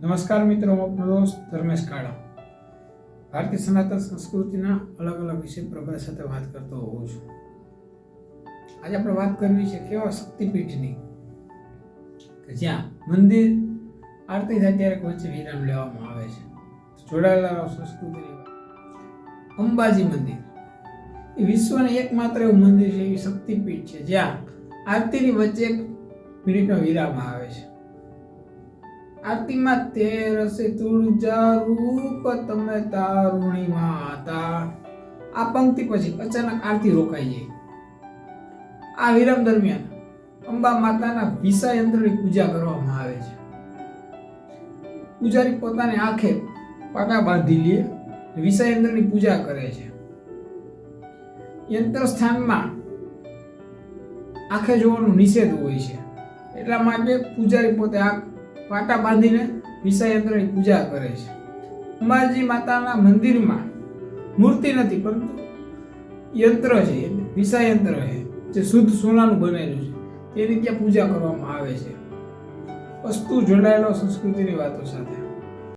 નમસ્કાર મિત્રો, હું આપનો દોસ્ત ધર્મેશ કાળા. ભારતીય સનાતન સંસ્કૃતિના અલગ અલગ વિષય પર સાથે વાત કરતો હોઉં છું. આજે આપણે વાત કરવી છે કેવા શક્તિપીઠની, કે જ્યાં મંદિર આરતી થાય ત્યારે વચ્ચે વિરામ લેવામાં આવે છે. જોડાયેલા સંસ્કૃતિની અંબાજી મંદિર. એ વિશ્વને એકમાત્ર એવું મંદિર છે, એવી શક્તિપીઠ છે, જ્યાં આરતીની વચ્ચે એક મિનિટનો વિરામ આવે છે. આરતીમાં તે તુળજા રૂપ તમે તારુણી માતા. આ પંક્તિ પછી અચાનક આરતી રોકાઈ જાય. આ વિરામ દરમિયાન અંબા માતાના વિષા યંત્રની પૂજા કરવામાં આવે છે. પૂજારી પોતાની આંખે પાટા બાંધી લે વિષય યંત્રની પૂજા કરે છે. યંત્ર સ્થાનમાં આંખે જોવાનો નિષેધ હોય છે. એટલા માટે પૂજારી પોતે આંખ પાટા બાંધીને વિષયયંત્રની પૂજા કરે છે. અંબાજી માતાના મંદિરમાં મૂર્તિ નથી, પરંતુ યંત્ર છે વિષયંત્ર છે, જે શુદ્ધ સોનાનું બનેલું છે. તેની ત્યાં પૂજા કરવામાં આવે છે. વસ્તુ જોડાયેલો સંસ્કૃતિની વાતો સાથે.